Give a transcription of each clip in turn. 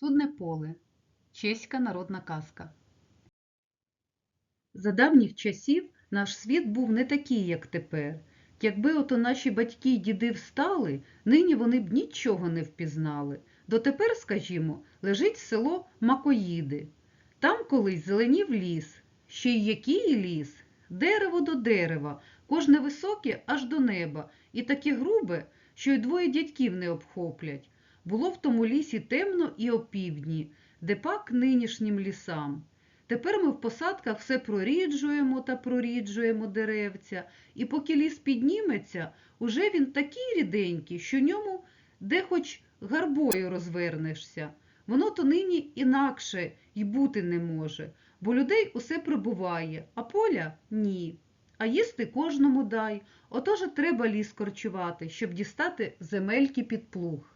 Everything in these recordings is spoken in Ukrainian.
Судне поле. Чеська народна казка. За давніх часів наш світ був не такий, як тепер. Якби ото наші батьки й діди встали, нині вони б нічого не впізнали. Дотепер, скажімо, лежить село Макоїди. Там колись зеленів ліс. Ще й який ліс? Дерево до дерева, кожне високе аж до неба, і таке грубе, що й двоє дядьків не обхоплять. Було в тому лісі темно і опівдні, де пак нинішнім лісам. Тепер ми в посадках все проріджуємо та проріджуємо деревця, і поки ліс підніметься, уже він такий ріденький, що ньому де хоч гарбою розвернешся. Воно то нині інакше й бути не може, бо людей усе прибуває, а поля ні. А їсти кожному дай, отож треба ліс корчувати, щоб дістати земельки під плуг.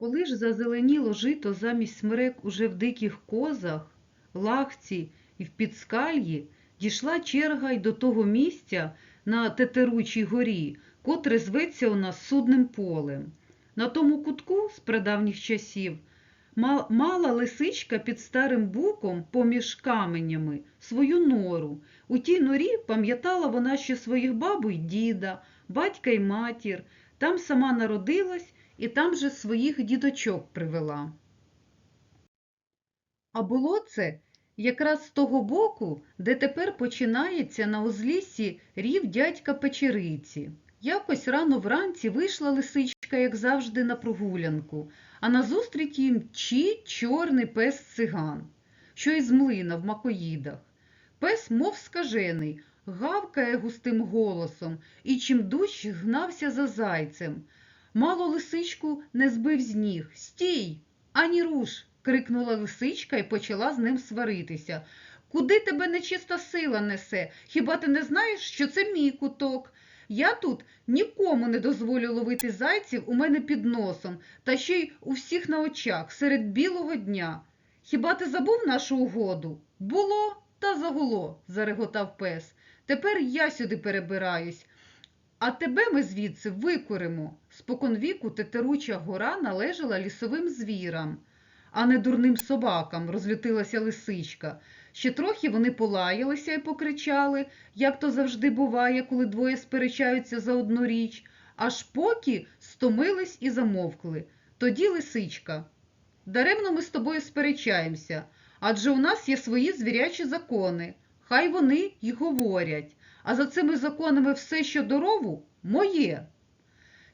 Коли ж зазеленіло жито замість смерек уже в диких козах, лахці і в підскальї, дійшла черга й до того місця на Тетеручій горі, котре зветься у нас судним полем. На тому кутку з прадавніх часів мала лисичка під старим буком поміж каменями свою нору. У тій норі пам'ятала вона ще своїх бабу й діда, батька й матір, там сама народилась і там же своїх дідочок привела. А було це якраз з того боку, де тепер починається на узліссі рів дядька Печериці. Якось рано вранці вийшла лисичка, як завжди, на прогулянку, а назустріч їм мчить чорний пес циган, що із млина в макоїдах. Пес, мов скажений, гавкає густим голосом і чим дужче гнався за зайцем. Мало лисичку не збив з ніг. Стій, ані руш. крикнула лисичка і почала з ним сваритися. Куди тебе нечиста сила несе? Хіба ти не знаєш, що це мій куток? Я тут нікому не дозволю ловити зайців у мене під носом, та ще й у всіх на очах, серед білого дня. Хіба ти забув нашу угоду? Було та загуло, зареготав пес. Тепер я сюди перебираюсь. А тебе ми звідси викуримо. Споконвіку Тетеруча гора належала лісовим звірам, а не дурним собакам, розлютилася лисичка. Ще трохи вони полаялися і покричали, як то завжди буває, коли двоє сперечаються за одну річ, аж поки стомились і замовкли. Тоді лисичка. Даремно ми з тобою сперечаємося, адже у нас є свої звірячі закони. Хай вони й говорять. А за цими законами все, що до рову, моє.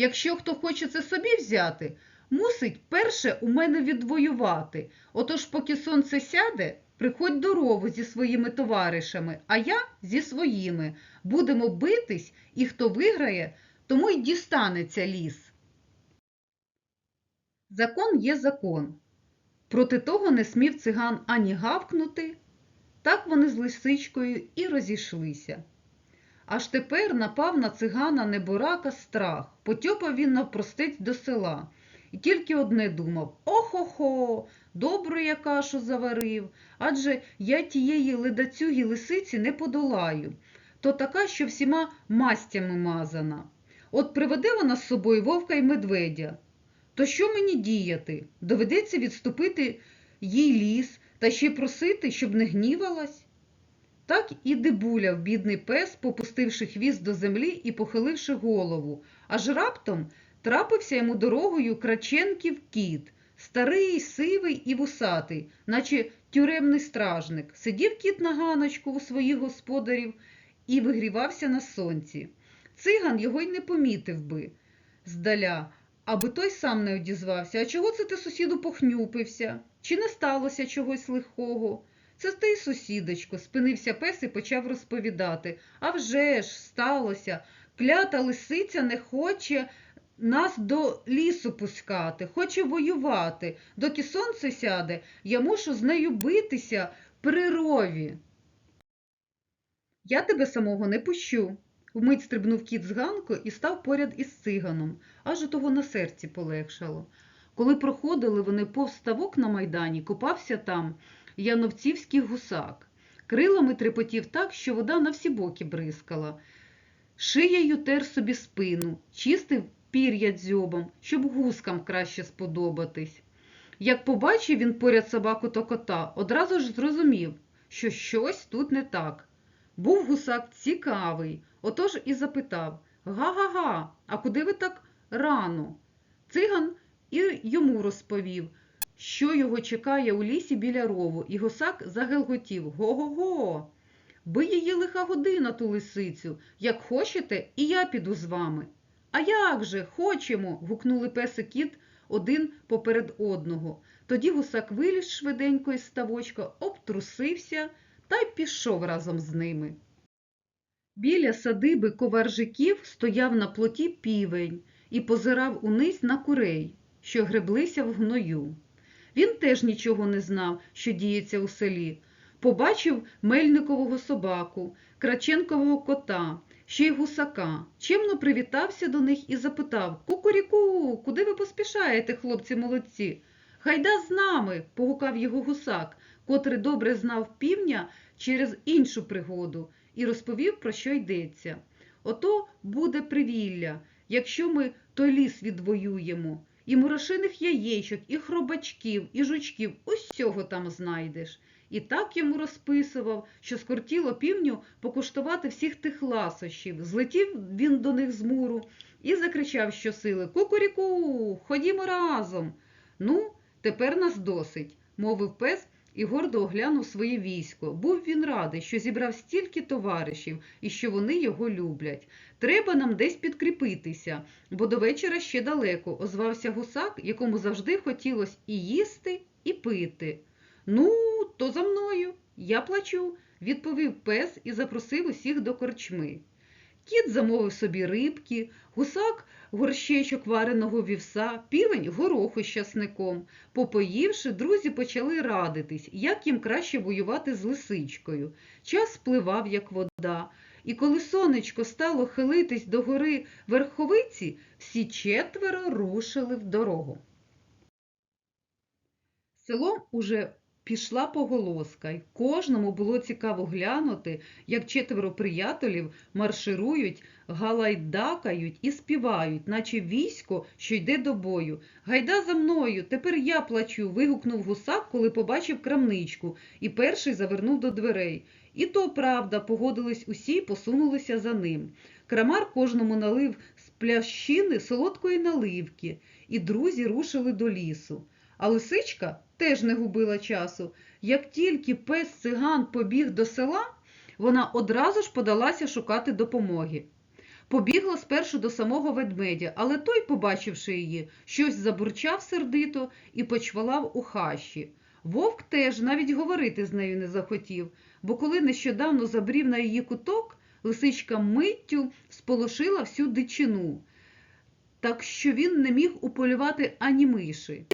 Якщо хто хоче це собі взяти, мусить перше у мене відвоювати. Отож, поки сонце сяде, приходь до рову зі своїми товаришами, а я зі своїми. Будемо битись, і хто виграє, тому й дістанеться ліс. Закон є закон. Проти того не смів циган ані гавкнути. Так вони з лисичкою і розійшлися. Аж тепер напав на цигана неборака страх. Потьопав він навпростець до села. І тільки одне думав Охо-хо, добру я кашу заварив, адже я тієї ледацюгі лисиці не подолаю. То така, що всіма мастями мазана. От приведе вона з собою вовка й медведя. То що мені діяти? Доведеться відступити їй ліс та ще й просити, щоб не гнівалась? Так і дебуляв бідний пес, попустивши хвіст до землі і похиливши голову, аж раптом трапився йому дорогою Краченків кіт, старий, сивий і вусатий, наче тюремний стражник. Сидів кіт на ганочку у своїх господарів і вигрівався на сонці. Циган його й не помітив би здаля, аби той сам не одізвався. А чого це ти, сусіду, похнюпився? Чи не сталося чогось лихого? Це ти, сусідочко, спинився пес і почав розповідати. А вже ж, сталося. Клята лисиця не хоче нас до лісу пускати, хоче воювати. Доки сонце сяде, я мушу з нею битися при рові. Я тебе самого не пущу. Вмить стрибнув кіт з Ганко і став поряд із циганом, аж у того на серці полегшало. Коли проходили вони повз ставок на майдані, купався там яновцівський гусак. Крилами трепотів так, що вода на всі боки бризкала. Шиєю тер собі спину, чистив пір'я дзьобом, щоб гускам краще сподобатись. Як побачив він поряд собаку та кота, одразу ж зрозумів, що щось тут не так. Був гусак цікавий, отож і запитав Га-га-га, а куди ви так рано? Циган і йому розповів, що його чекає у лісі біля рову, і гусак загелготів Го-го-го. Би її лиха година ту лисицю. Як хочете, і я піду з вами. А як же, хочемо. гукнули пес і кіт один поперед одного. Тоді гусак виліз швиденько із ставочка, обтрусився та й пішов разом з ними. Біля садиби коваржиків стояв на плоті півень і позирав униз на курей, що греблися в гною. Він теж нічого не знав, що діється у селі. Побачив мельникового собаку, краченкового кота, ще й гусака. Чемно привітався до них і запитав Кукуріку, куди ви поспішаєте, хлопці молодці? Хайда з нами, погукав його гусак, котрий добре знав півня через іншу пригоду, і розповів, про що йдеться. Ото буде привілля, якщо ми той ліс відвоюємо. І мурошиних яєчок, і хробачків, і жучків, усього там знайдеш. І так йому розписував, що скортіло півню покуштувати всіх тих ласощів. Злетів він до них з муру і закричав щосили Кукуріку, ходімо разом. Ну, тепер нас досить, мовив пес і гордо оглянув своє військо. Був він радий, що зібрав стільки товаришів і що вони його люблять. Треба нам десь підкріпитися, бо до вечора ще далеко, озвався гусак, якому завжди хотілося і їсти, і пити. Ну, то за мною, я плачу, відповів пес і запросив усіх до корчми. Кіт замовив собі рибки, гусак горщечок вареного вівса, півень гороху з часником. Попоївши, друзі почали радитись, як їм краще воювати з лисичкою. Час спливав, як вода, і коли сонечко стало хилитись до гори верховиці, всі четверо рушили в дорогу. Селом уже пішла поголоска, й кожному було цікаво глянути, як четверо приятелів марширують, галайдакають і співають, наче військо, що йде до бою. Гайда за мною, тепер я плачу. вигукнув гусак, коли побачив крамничку, і перший завернув до дверей. І то правда, погодились усі й посунулися за ним. Крамар кожному налив з плящини солодкої наливки, і друзі рушили до лісу. А лисичка теж не губила часу. Як тільки пес циган побіг до села, вона одразу ж подалася шукати допомоги. Побігла спершу до самого ведмедя, але той, побачивши її, щось забурчав сердито і почвалав у хащі. Вовк теж навіть говорити з нею не захотів, бо коли нещодавно забрів на її куток, лисичка миттю сполошила всю дичину, так що він не міг уполювати ані миші.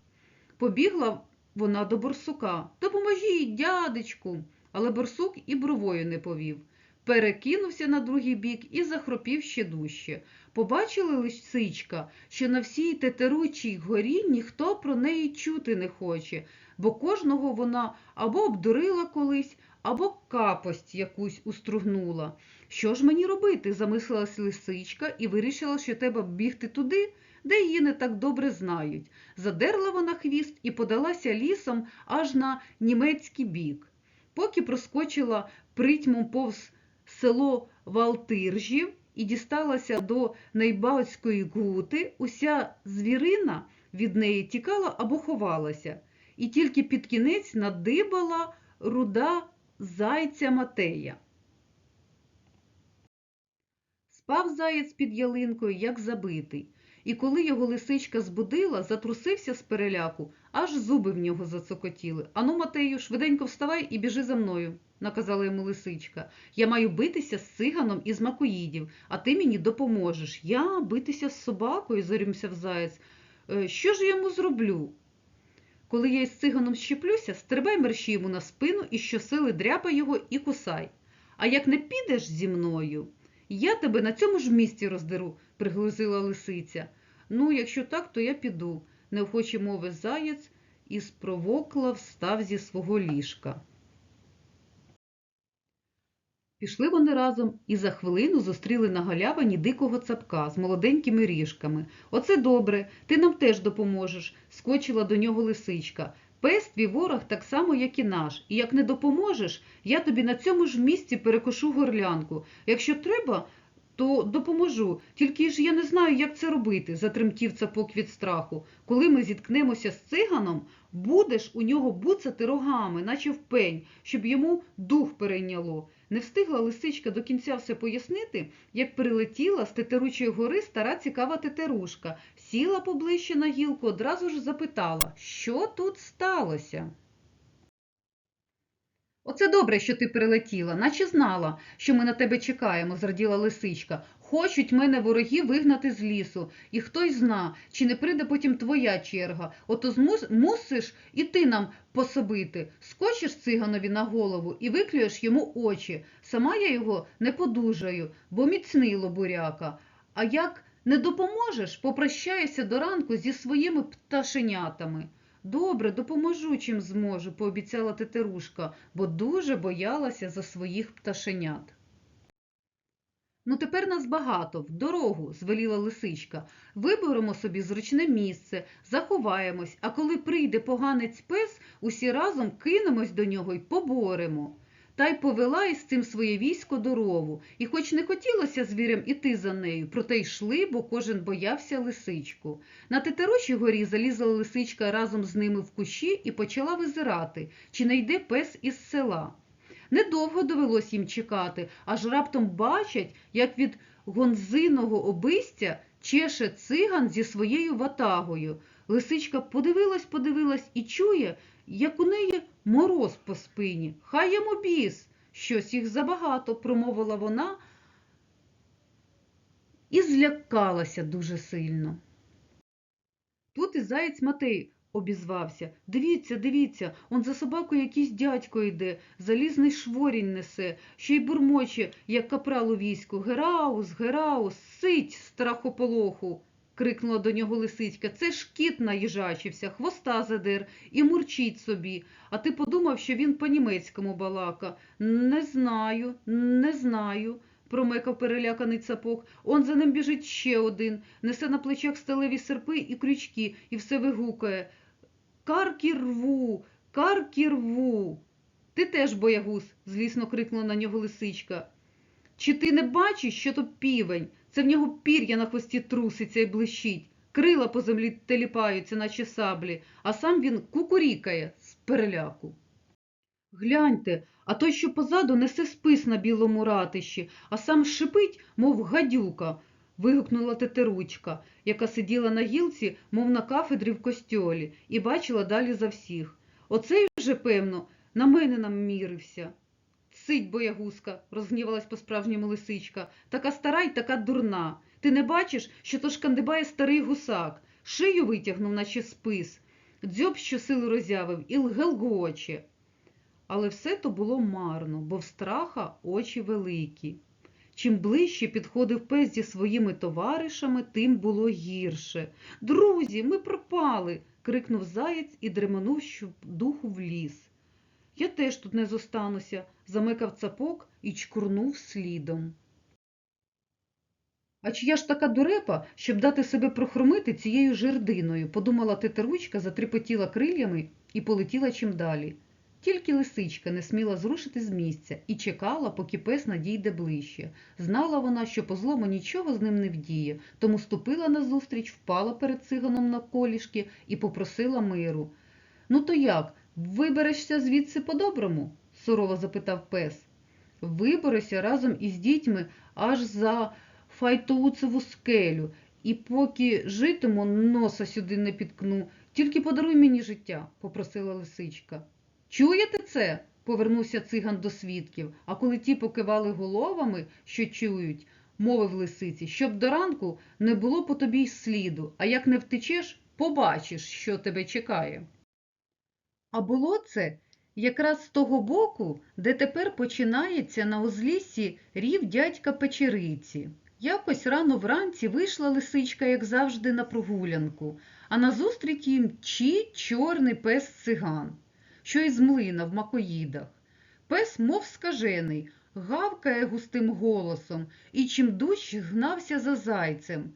Побігла вона до борсука. Допоможіть, дядечку. Але борсук і бровою не повів. Перекинувся на другий бік і захропів ще дужче. Побачили лисичка, що на всій тетеручій горі ніхто про неї чути не хоче, бо кожного вона або обдурила колись, або капость якусь устругнула. Що ж мені робити? замислилась лисичка і вирішила, що треба бігти туди, де її не так добре знають. Задерла вона хвіст і подалася лісом аж на німецький бік. Поки проскочила притьмом повз село Валтиржів і дісталася до Найбалської гути, уся звірина від неї тікала або ховалася, і тільки під кінець надибала руда зайця Матея. Спав заєць під ялинкою, як забитий, і коли його лисичка збудила, затрусився з переляку, аж зуби в нього зацокотіли. Ану, Матею, швиденько вставай і біжи за мною, наказала йому лисичка. Я маю битися з циганом із макоїдів, а ти мені допоможеш. Я битися з собакою, зарюмся в заєць. «Е, Що ж я йому зроблю? Коли я із циганом щеплюся, стрибай мерщі йому на спину і щосили дряпай його і кусай. А як не підеш зі мною, я тебе на цьому ж місці роздеру, приглузила лисиця. Ну, якщо так, то я піду, неохоче мовив заєць і спровокла встав зі свого ліжка. Пішли вони разом і за хвилину зустріли на галявині дикого цапка з молоденькими ріжками. Оце добре, ти нам теж допоможеш, скочила до нього лисичка. Пес твій ворог так само, як і наш, і як не допоможеш, я тобі на цьому ж місці перекошу горлянку. Якщо треба, то допоможу. Тільки ж я не знаю, як це робити, затремтів цапок від страху. Коли ми зіткнемося з циганом, будеш у нього буцати рогами, наче в пень, щоб йому дух перейняло. Не встигла лисичка до кінця все пояснити, як прилетіла з тетеручої гори стара цікава тетерушка, сіла поближче на гілку, одразу ж запитала, що тут сталося. Оце добре, що ти прилетіла, наче знала, що ми на тебе чекаємо, зраділа лисичка. Хочуть мене вороги вигнати з лісу, і хтось зна, чи не прийде потім твоя черга. Ото змус, мусиш і ти нам пособити. Скочиш циганові на голову і виклюєш йому очі. Сама я його не подужаю, бо міцний лобуряка. А як не допоможеш, попрощаюся до ранку зі своїми пташенятами. Добре, допоможу, чим зможу, пообіцяла тетерушка, бо дуже боялася за своїх пташенят. Ну, тепер нас багато, в дорогу, звеліла лисичка. Виберемо собі зручне місце, заховаємось, а коли прийде поганець пес, усі разом кинемось до нього й поборемо. Та й повела із цим своє військо до рову, і хоч не хотілося звірям іти за нею, проте йшли, бо кожен боявся лисичку. На тетеручій горі залізла лисичка разом з ними в кущі і почала визирати, чи не йде пес із села. Недовго довелось їм чекати, аж раптом бачать, як від гонзиного обистя чеше циган зі своєю ватагою. Лисичка подивилась, подивилась і чує, як у неї мороз по спині. Хай йому біс, щось їх забагато, промовила вона і злякалася дуже сильно. Тут і заєць Матей обізвався. Дивіться, дивіться, он за собакою якийсь дядько йде, залізний шворінь несе, ще й бурмоче, як капрал у війську. Гераус, Гераус, сить, страхополоху. Крикнула до нього лисицька. Це ж кіт наїжачився, хвоста задер і мурчить собі. А ти подумав, що він по-німецькому балака. Не знаю, не знаю промекав переляканий цапок. Он за ним біжить ще один, несе на плечах сталеві серпи і крючки, і все вигукає. Карки рву, карки рву. Ти теж, боягуз, злісно крикнула на нього лисичка. Чи ти не бачиш, що то півень? Це в нього пір'я на хвості труситься і блищить. Крила по землі теліпаються, наче саблі, а сам він кукурікає з переляку. Гляньте, а той, що позаду, несе спис на білому ратищі, а сам шипить, мов гадюка, вигукнула тетеручка, яка сиділа на гілці, мов на кафедрі в костьолі, і бачила далі за всіх. Оцей вже, певно, на мене намірився. Цить, боягузка, розгнівалась по-справжньому лисичка, така стара й така дурна. Ти не бачиш, що то шкандибає старий гусак, шию витягнув, наче спис, дзьоб щосили роззявив і лгелгоче. Але все то було марно, бо в страха очі великі. Чим ближче підходив пес зі своїми товаришами, тим було гірше. Друзі, ми пропали. крикнув заєць і дременув духу в ліс. Я теж тут не зостануся, замикав цапок і чкурнув слідом. А чи я ж така дурепа, щоб дати себе прохромити цією жердиною, подумала тетеручка, затріпотіла крилями і полетіла чим далі. Тільки лисичка не сміла зрушити з місця і чекала, поки пес надійде ближче. Знала вона, що по злому нічого з ним не вдіє, тому ступила назустріч, впала перед циганом на колішки і попросила миру. Ну, то як? Виберешся звідси по-доброму? сурово запитав пес. Виберуся разом із дітьми аж за Файтоуцеву скелю, і поки житиму, носа сюди не підкну, тільки подаруй мені життя, попросила лисичка. Чуєте це? повернувся циган до свідків, а коли ті покивали головами, що чують, мовив лисиці, щоб до ранку не було по тобі й сліду, а як не втечеш, побачиш, що тебе чекає. А було це якраз з того боку, де тепер починається на узліссі рів дядька Печериці. Якось рано вранці вийшла лисичка, як завжди, на прогулянку, а назустріч їм чий чорний пес циган що із млина в макоїдах. Пес, мов скажений, гавкає густим голосом і чимдуж гнався за зайцем.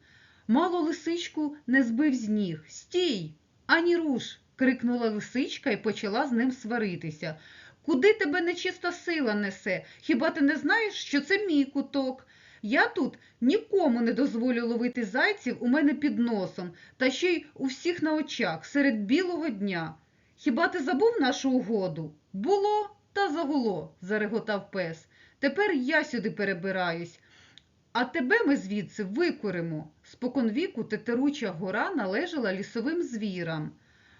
Мало лисичку не збив з ніг. Стій, ані руш. Крикнула лисичка і почала з ним сваритися. Куди тебе нечиста сила несе? Хіба ти не знаєш, що це мій куток? Я тут нікому не дозволю ловити зайців у мене під носом, та ще й у всіх на очах, серед білого дня. Хіба ти забув нашу угоду? Було та загуло, зареготав пес. Тепер я сюди перебираюсь, а тебе ми звідси викуримо. Споконвіку тетеруча гора належала лісовим звірам,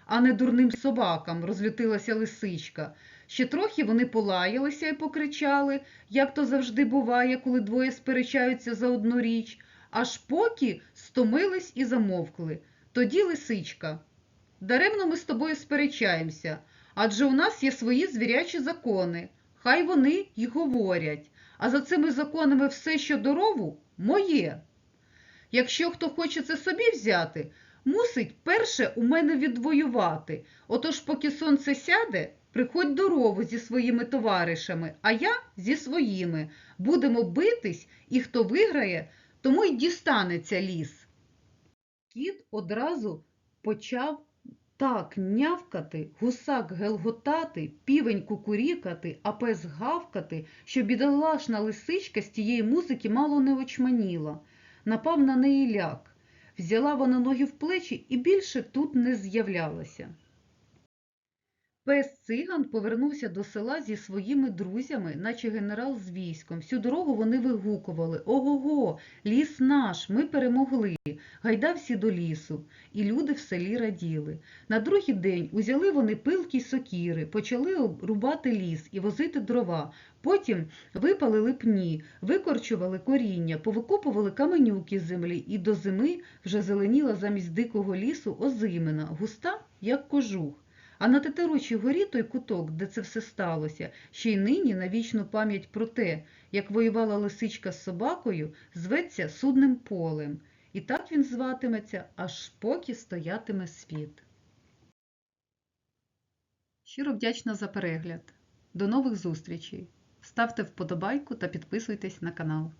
а не дурним собакам, розлютилася лисичка. Ще трохи вони полаялися і покричали, як то завжди буває, коли двоє сперечаються за одну річ, аж поки стомились і замовкли. Тоді лисичка. Даремно ми з тобою сперечаємося, адже у нас є свої звірячі закони. Хай вони й говорять, а за цими законами все, що до рову, моє. Якщо хто хоче це собі взяти, мусить перше у мене відвоювати. Отож, поки сонце сяде, приходь до рову зі своїми товаришами, а я зі своїми. Будемо битись, і хто виграє, тому й дістанеться ліс. Кіт одразу почав так нявкати, гусак гелготати, півень кукурікати, а пес гавкати, що бідолашна лисичка з тієї музики мало не очманіла. Напав на неї ляк. Взяла вона ноги в плечі і більше тут не з'являлася. Пес циган повернувся до села зі своїми друзями, наче генерал з військом. Всю дорогу вони вигукували Ого-го, ліс наш, ми перемогли. Гайда всі до лісу. І люди в селі раділи. На другий день узяли вони пилки й сокіри, почали рубати ліс і возити дрова. Потім випалили пні, викорчували коріння, повикопували каменюки з землі, і до зими вже зеленіла замість дикого лісу озимина, густа, як кожух. А на Тетеручій горі той куток, де це все сталося, ще й нині на вічну пам'ять про те, як воювала лисичка з собакою, зветься судним полем. І так він зватиметься, аж поки стоятиме світ. Щиро вдячна за перегляд. До нових зустрічей. Ставте вподобайку та підписуйтесь на канал.